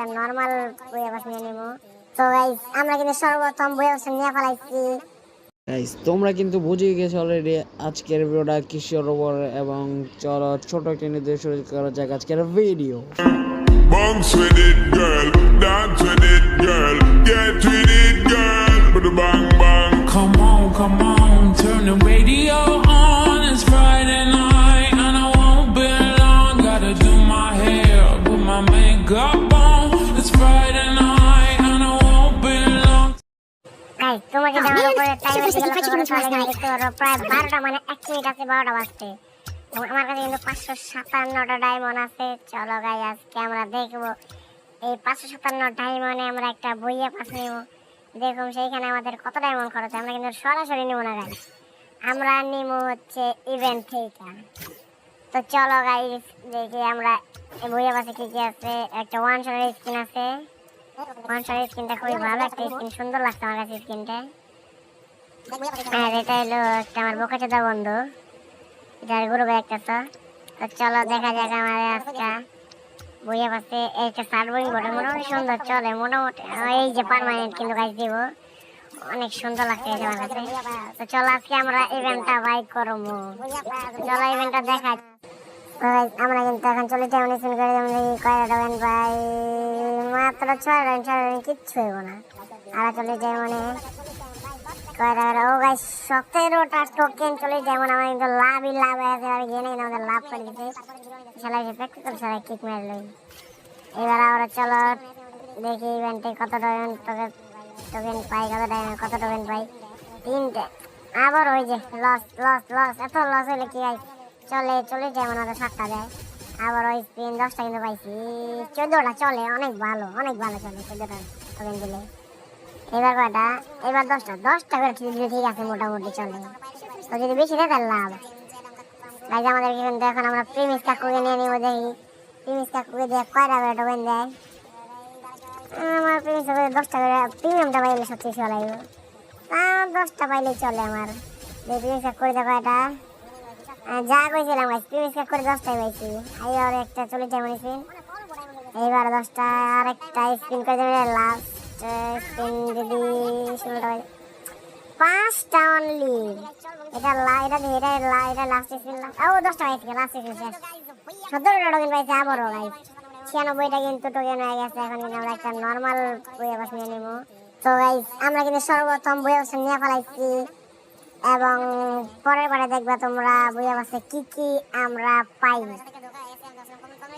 একটা নর্মাল বইয়া বাস নিয়ে নেব তো গাইস আমরা কিন্তু সর্বপ্রথম বইয়া বাস নিয়ে ফেলাইছি গাইস তোমরা কিন্তু বুঝে গেছো অলরেডি আজকের ভিডিওটা কিসের উপর এবং চলো ছোট একটা নির্দেশ করা যাক আজকের video Bounce with it, girl. Dance with it, girl. Get with it, girl. Bang bang. Come on, come on, turn the radio on. It's Friday night and তোমাকে দেওয়ার উপরে টাইম এসে গেল তোমরা তাহলে দেখতে পারো প্রায় বারোটা মানে এক মিনিট আছে বারোটা বাজতে। আমার কাছে কিন্তু পাঁচশো সাতান্নটা ডায়মন্ড আছে। চলো গাই আজকে আমরা দেখব। এই পাঁচশো সাতান্ন ডায়মন্ডে আমরা একটা বইয়ে নেব। দেখুন সেইখানে আমাদের কত ডায়মন্ড খরচ আমরা কিন্তু সরাসরি নেব না গাই আমরা নিব হচ্ছে ইভেন্ট থেকে তো চলো গাই দেখি আমরা বইয়ে পাশে কি কি আছে। একটা ওয়ান শটের স্কিন আছে। ওয়ান শটের স্কিনটা খুবই ভালো একটা স্কিন সুন্দর লাগছে আমার কাছে স্কিনটা আর এটা হলো একটা আমার বোকা চোদা বন্ধু। এটার গ্রুপে একটা তো। তো চলো দেখা যাক আমাদের আজকে বইয়ে পাশে একটা বই বটে। মোটামুটি সুন্দর চলে, মোটামুটি। এই যে পারমানেন্ট কিন্তু গাছ দিব। অনেক সুন্দর লাগছে আমার কাছে। তো চলো আজকে আমরা ইভেন্টটা বাইক করব। চলো ইভেন্টটা দেখা আমরা কিন্তু এখন চলে যাই অনেক করে যেমন কয়টা টোকেন পাই মাত্র ছয় টোকেন ছয় টোকেন কিচ্ছু হইব না আর চলে যাই মানে কয়টা ও গাই সতেরোটা টোকেন চলে যায় মানে আমার কিন্তু লাভই লাভ আছে গিয়ে নাকি আমাদের লাভ করে দিতে সবাই যে প্র্যাকটিক্যাল সবাই কিক মেরে এবার আমরা চলো দেখি ইভেন্টে কত টোকেন টোকেন পাই কত কত টোকেন পাই তিনটে আবার ওই যে লস লস লস এত লস হইলে কি হয় চলে চলে যায় মনে সাতটা দেয় আবার ওই স্পিন দশটা কিন্তু পাইছি। চোদ্দটা চলে অনেক ভালো অনেক ভালো চলে চোদ্দটা টোকেন দিলে এবার কয়টা? এবার দশটা। দশটা করে ঠিক ঠিক আছে মোটামুটি চলে। তো যদি বেশি দেয় তাহলে লাভ। তাই আমাদের কিন্তু এখন আমরা প্রিমিস কাকুকে নিয়ে নিবো দেখি। প্রিমিস কাকুকে দিয়ে কয়টা করে টোকেন দেয়? আমার প্রিমিস দশটা করে প্রিমিয়ামটা পাইলে সবচেয়ে আহ, দশটা পাইলেই চলে আমার। প্রিমিস কাক করে যা কইছিলাম কাক করে পাইছি। একটা চলে যায় মানে স্পিন। এইবার দশটা আর একটা করে দেবে। লাস্ট যদি ষোলোটা পাঁচটা অনলি এটা লা, এটা এটা লা, এটা লাস্ট ও, দশটা পাইছি লাস্ট স্পিন শেষ। সতেরোটা টোকেন পাইছে আবারও গাইস ছিয়ানব্বইটা কিন্তু টোকেন হয়ে গেছে, এখন কিন্তু আমরা একটা নর্মাল নিয়ে নেব। তো গাইস আমরা কিন্তু সর্বপ্রথম বইয়ে বাস নিয়ে ফেলাইছি। এবং পরের বারে দেখবে তোমরা বুঝে বাসে কি কি আমরা পাই।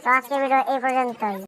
তো আজকে ভিডিও এই পর্যন্তই।